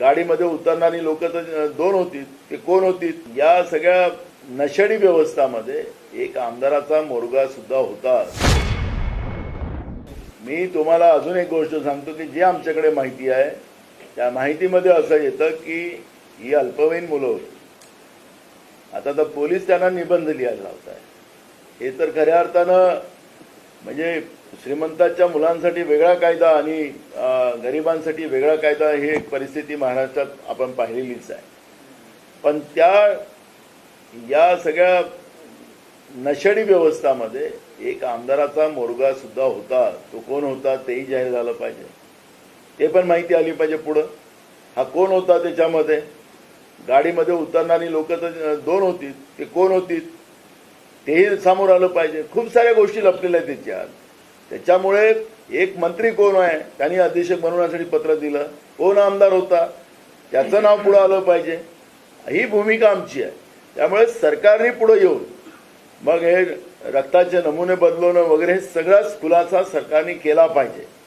गाडीमध्ये उतरणारी लोक तर दोन होती. ते कोण होती? या सगळ्या नशेडी व्यवस्थामध्ये एक आमदाराचा मोरगा सुद्धा होता. मी तुम्हाला अजून एक गोष्ट सांगतो की जी आमच्याकडे माहिती आहे त्या माहितीमध्ये असं येतं की ही अल्पवयीन मुलं होती. आता तर पोलीस त्यांना निबंध लिहायला लावत आहे हे तर खऱ्या अर्थानं म्हणजे श्रीमंताच्या मुलांसाठी वेगळा कायदा आणि गरिबांसाठी वेगळा कायदा ही एक परिस्थिती महाराष्ट्रात आपण पाहिलेलीच आहे. पण त्या या सगळ्या नशेडी व्यवस्थामध्ये एक आमदाराचा मोरगा सुद्धा होता तो कोण होता तेही जाहीर झालं पाहिजे. ते पण माहिती आली पाहिजे पुढं. हा कोण होता त्याच्यामध्ये? गाडीमध्ये उतरणारी लोक तर दोन होती ते कोण होती? तेही समोर आलं पाहिजे. खूप साऱ्या गोष्टी लपलेल्या आहेत त्याच्यात. त्याच्यामुळे एक मंत्री कोण आहे त्यांनी अधीक्षक बनवण्यासाठी पत्र दिलं. कोण आमदार होता त्याचं नाव पुढं आलं पाहिजे. ही भूमिका आमची आहे. त्यामुळे सरकारने पुढं येऊन मग हे रक्ताचे नमुने बदलवणं वगैरे हे सगळाच खुलासा सरकारने केला पाहिजे.